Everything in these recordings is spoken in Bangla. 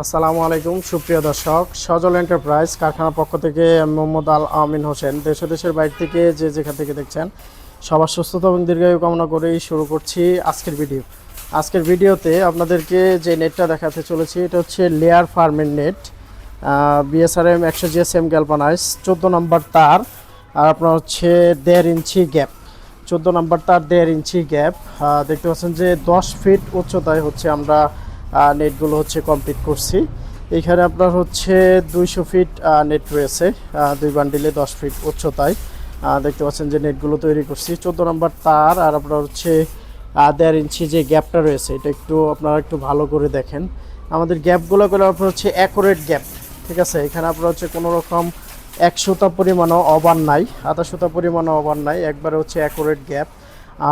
আসসালামু আলাইকুম, সুপ্রিয় দর্শক। সজল এন্টারপ্রাইজ কারখানার পক্ষ থেকে মোহাম্মদ আল আমিন হোসেন। দেশ দেশের বাইরে থেকে যে যেখান থেকে দেখছেন, সবার সুস্থতা এবং দীর্ঘায়ু কামনা করেই শুরু করছি আজকের ভিডিও। আজকের ভিডিওতে আপনাদেরকে যে নেটটা দেখাতে চলেছি, এটা হচ্ছে লেয়ার ফার্মের নেট। বিএসআরএম একশো জিএসএম গ্যালপানাইজ চোদ্দ নম্বর তার, আর আপনার হচ্ছে দেড় ইঞ্চি গ্যাপ চোদ্দ নাম্বার তার, দেড় ইঞ্চি গ্যাপ দেখতে পাচ্ছেন যে দশ ফিট উচ্চতায় হচ্ছে আমরা নেটগুলো হচ্ছে কমপ্লিট করছি। এখানে আপনার হচ্ছে দুইশো ফিট নেট রয়েছে দুই বান্ডিলে দশ ফিট উচ্চতায়। দেখতে পাচ্ছেন যে নেটগুলো তৈরি করছি। চোদ্দ নাম্বার তার আর আপনার হচ্ছে দেড় ইঞ্চি যে গ্যাপটা রয়েছে, এটা একটু আপনারা একটু ভালো করে দেখেন। আমাদের গ্যাপগুলো করে আপনার হচ্ছে অ্যাকোরেট গ্যাপ ঠিক আছে? এখানে আপনার হচ্ছে কোনো রকম একশোটা পরিমাণও অবান নাই আধাশোটা পরিমাণও অবান নাই, একবারে হচ্ছে অ্যাকোরেট গ্যাপ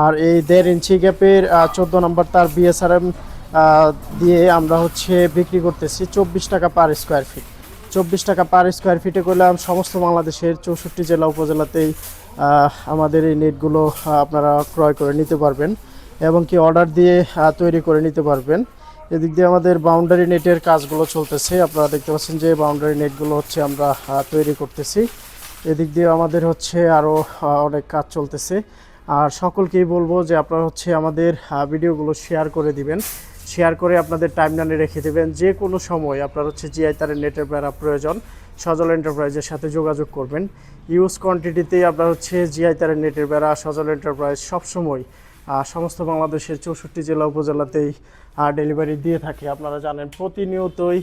আর এই দেড় ইঞ্চি গ্যাপের চোদ্দ নম্বর তার বিএসআরএম দিয়ে আমরা হচ্ছে বিক্রি করতেছি চব্বিশ টাকা পার স্কোয়ার ফিট চব্বিশ টাকা পার স্কোয়ার ফিটে করলাম সমস্ত বাংলাদেশের চৌষট্টি জেলা উপজেলাতেই আমাদের এই নেটগুলো আপনারা ক্রয় করে নিতে পারবেন এবং কি অর্ডার দিয়ে তৈরি করে নিতে পারবেন। এদিক দিয়ে আমাদের বাউন্ডারি নেটের কাজগুলো চলতেছে। আপনারা দেখতে পাচ্ছেন যে বাউন্ডারি নেটগুলো হচ্ছে আমরা তৈরি করতেছি। এদিক দিয়ে আমাদের হচ্ছে আরও অনেক কাজ চলতেছে। আর সকলকেই বলব যে আপনারা হচ্ছে আমাদের ভিডিওগুলো শেয়ার করে দিবেন। শেয়ার করে আপনাদের টাইমলাইনে রেখে দেবেন। যে কোনো সময় আপনার হচ্ছে জিআই তারের নেটের বেড়া প্রয়োজন, সজল এন্টারপ্রাইজের সাথে যোগাযোগ করবেন। ইউজ কোয়ান্টিটিতে আপনার হচ্ছে জিআই তারের নেটের বেড়া, সজল এন্টারপ্রাইজ সবসময় সমস্ত বাংলাদেশের চৌষট্টি জেলা উপজেলাতেই ডেলিভারি দিয়ে থাকে। আপনারা জানেন প্রতিনিয়তই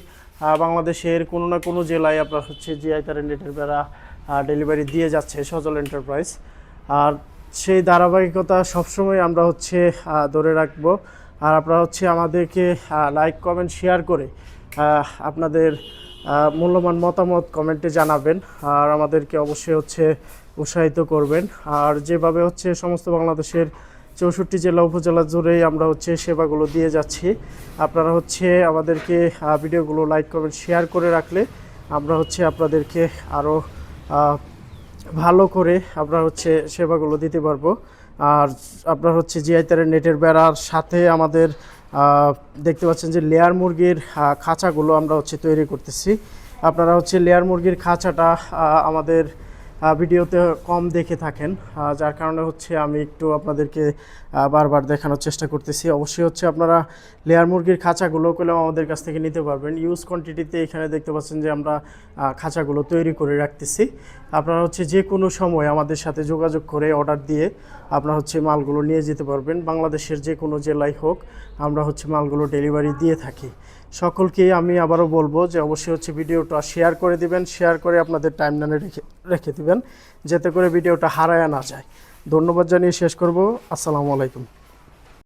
বাংলাদেশের কোনো না কোনো জেলায় আপনার হচ্ছে জিআই তারের নেটের বেড়া ডেলিভারি দিয়ে যাচ্ছে সজল এন্টারপ্রাইজ আর সেই ধারাবাহিকতা সবসময় আমরা হচ্ছে ধরে রাখব। আর আপনারা হচ্ছে আমাদেরকে লাইক কমেন্ট শেয়ার করে আপনাদের মূল্যবান মতামত কমেন্টে জানাবেন। আর আমাদেরকে অবশ্যই হচ্ছে উৎসাহিত করবেন। আর যেভাবে হচ্ছে সমস্ত বাংলাদেশের চৌষট্টি জেলা উপজেলা জুড়েই আমরা হচ্ছে সেবাগুলো দিয়ে যাচ্ছি, আপনারা হচ্ছে আমাদেরকে ভিডিওগুলো লাইক কমেন্ট শেয়ার করে রাখলে আমরা হচ্ছে আপনাদেরকে আরও ভালো করে আপনার হচ্ছে সেবাগুলো দিতে পারব। আর আপনার হচ্ছে জিআই তারের নেটের বেড়ার সাথে আমাদের দেখতে পাচ্ছেন যে লেয়ার মুরগির খাঁচাগুলো আমরা হচ্ছে তৈরি করতেছি। আপনারা হচ্ছে লেয়ার মুরগির খাঁচাটা আমাদের ভিডিওতে কম দেখে থাকেন। যার কারণে হচ্ছে আমি একটু আপনাদেরকে বারবার দেখানোর চেষ্টা করতেছি। অবশ্যই হচ্ছে আপনারা লেয়ার মুরগির খাঁচাগুলো করলেও আমাদের কাছ থেকে নিতে পারবেন। ইউজ কোয়ান্টিটিতে এখানে দেখতে পাচ্ছেন যে আমরা খাঁচাগুলো তৈরি করে রাখতেছি। আপনারা হচ্ছে যে কোনো সময় আমাদের সাথে যোগাযোগ করে অর্ডার দিয়ে আপনারা হচ্ছে মালগুলো নিয়ে যেতে পারবেন। বাংলাদেশের যে কোনো জেলায় হোক, আমরা হচ্ছে মালগুলো ডেলিভারি দিয়ে থাকি। সকলকে আমি আবারও বলব যে অবশ্যই হচ্ছে ভিডিওটা শেয়ার করে দিবেন, শেয়ার করে আপনাদের টাইম নানে রেখে রেখে দেবেন, যাতে করে ভিডিওটা হারায় না যায়। ধন্যবাদ জানিয়ে শেষ করব। আসসালামু আলাইকুম।